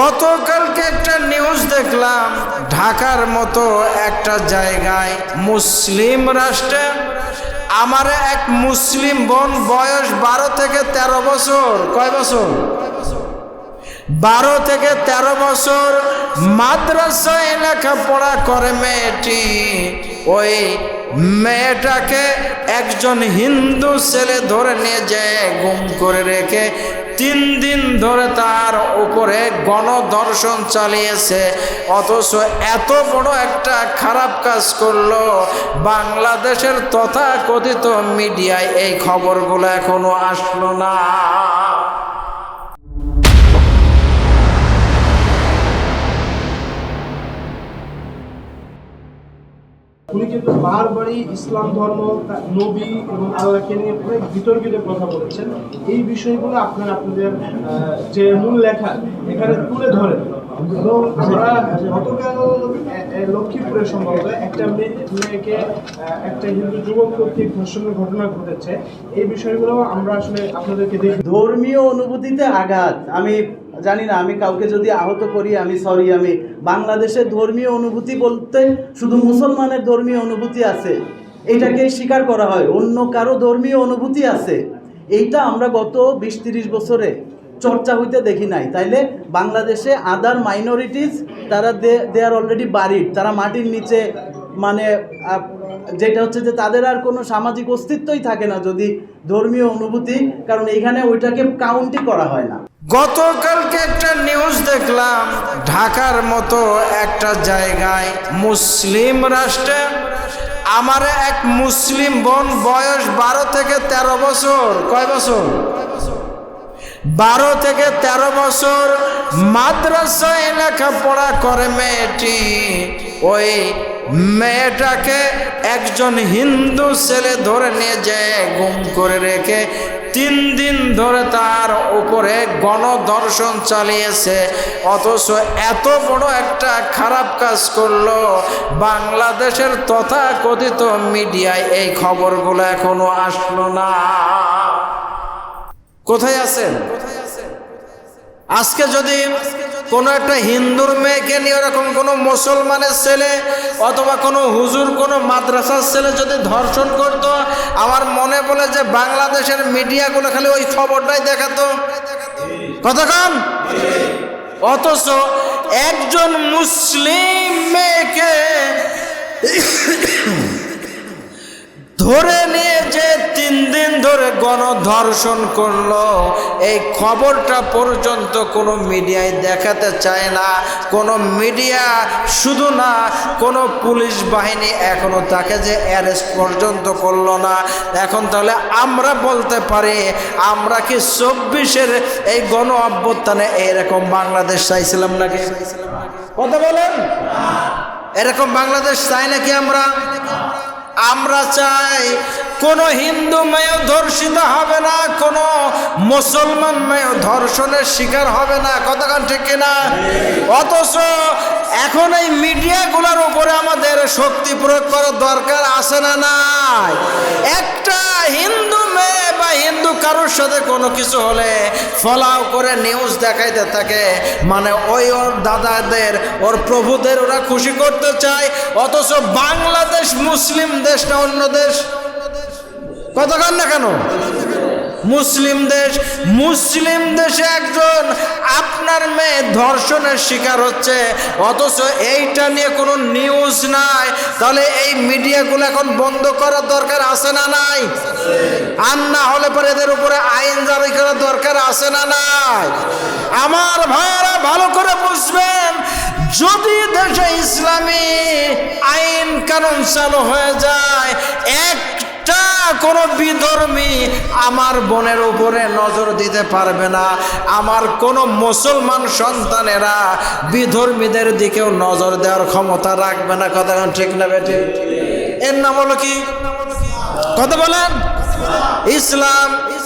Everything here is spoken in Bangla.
গতকালকে একটা নিউজ দেখলাম, ঢাকার মতো একটা জায়গায় মুসলিম রাষ্ট্রে আমার এক মুসলিম বোন বয়স বারো থেকে তেরো বছর। কয় বছর? বারো থেকে তেরো বছর মাদ্রাসায় লেখাপড়া করে মেয়েটি। ওই মেয়েটাকে একজন হিন্দু ছেলে ধরে নিয়ে যায় গুম করে রেখে তিন দিন ধরে তার উপরে গণদর্শন চালিয়েছে, অথচ এত বড় একটা খারাপ কাজ করল। বাংলাদেশের তথাকথিত মিডিয়ায় এই খবরগুলো এখনও আসলো না। কিন্তু বারবারই ইসলাম ধর্ম, নবী এবং আল্লাহকে নিয়ে অনেক বিতর্কিত কথা বলেছেন, এই বিষয়গুলো আপনার আপনাদের যে মূল লেখা, এখানে তুলে ধরেন। ধর্মীয় অনুভূতিতে আঘাত। আমি জানি না, আমি কাউকে যদি আহত করি, আমি সরি আমি বাংলাদেশের ধর্মীয় অনুভূতি বলতে শুধু মুসলমানের ধর্মীয় অনুভূতি আছে। এটাকেই স্বীকার করা হয়। অন্য কারও ধর্মীয় অনুভূতি আছে। এইটা আমরা গত বিশ তিরিশ বছরে চর্চা হইতে দেখি নাই। তাইলে বাংলাদেশে আদার মাইনরিটিস তারা দে আর অলরেডি বাড়ির তারা মাটির নিচে মানে যেটা হচ্ছে যে তাদের আর কোনো সামাজিক অস্তিত্বই থাকে না যদি ধর্মীয় অনুভূতি, কারণ এইখানে ওইটাকে কাউন্টই করা হয় না। গতকালকে একটা নিউজ দেখলাম, ঢাকার মতো একটা জায়গায় মুসলিম রাষ্ট্রে আমার এক মুসলিম বোন বয়স বারো থেকে তেরো বছর। কয় বছর? বারো থেকে তেরো বছর মাদ্রাসায় লেখাপড়া করে মেয়েটি। ওই মেয়েটাকে একজন হিন্দু ছেলে ধরে নিয়ে যায় গুম করে রেখে তিন দিন ধরে তার উপরে গণধর্ষণ চালিয়েছে। অথচ এত বড় একটা খারাপ কাজ করল। বাংলাদেশের তথাকথিত মিডিয়ায় এই খবরগুলো এখনও আসলো না। কোথায় আছেন? আজকে যদি কোনো একটা হিন্দুর মেয়েকে নিয়ে ওরকম কোনো মুসলমানের ছেলে অথবা কোনো হুজুর, কোনো মাদ্রাসার ছেলে যদি ধর্ষণ করত, আমার মনে বলে যে বাংলাদেশের মিডিয়াগুলো খালি ওই খবরটাই দেখাতো। কতক্ষণ অথচ একজন মুসলিম মেয়েকে ধরে নিয়ে যে তিন দিন ধরে গণধর্ষণ করল। এই খবরটা পর্যন্ত কোনো মিডিয়ায় দেখাতে চায় না। কোনো মিডিয়া শুধু না, কোনো পুলিশ বাহিনী এখনও তাকে যে অ্যারেস্ট পর্যন্ত করল না। এখন তাহলে আমরা বলতে পারি, আমরা কি চব্বিশের এই গণ অভ্যুত্থানে এরকম বাংলাদেশ চাইছিলাম নাকি? কথা বলেন। এরকম বাংলাদেশ চাই নাকি আমরা? আমরা চাই কোনো হিন্দু মেয়েও ধর্ষিত হবে না, কোনো মুসলমান মেয়ে ধর্ষণের শিকার হবে না কতক্ষণ ঠিক কিনা? অথচ এখন এই মিডিয়াগুলোর উপরে আমাদের শক্তি প্রয়োগ করার দরকার আছে না নাই? একটা হিন্দু মেয়ে বা হিন্দু কারোর সাথে কোনো কিছু হলে ফলাও করে নিউজ দেখাইতে থাকে। মানে ওই ওর দাদাদের, ওর প্রভুদের ওরা খুশি করতে চায়, অথচ বাংলাদেশ মুসলিম দেশ না অন্য দেশ? কতক্ষণ না কেন? মুসলিম দেশ, মুসলিম দেশে একজন আপনার মেয়ে ধর্ষণের শিকার হচ্ছে, অথচ এইটা নিয়ে কোনো নিউজ নাই। তাহলে এই মিডিয়াগুলো এখন বন্ধ করার দরকার আছে না নাই? আর না হলে পরে এদের উপরে আইন জারি করার দরকার আছে না নাই? আমার ভাইরা ভালো করে বুঝবেন, যদি দেশে ইসলামী আইন কানুন চালু হয়ে যায় একটা কোনো বিধর্মী আমার বোনের উপরে নজর দিতে পারবে না। আমার কোনো মুসলমান সন্তানেরা বিধর্মীদের দিকেও নজর দেওয়ার ক্ষমতা রাখবে না। কথা ঠিক না বেটে এর নাম হলো কি? কথা বলেন? ইসলাম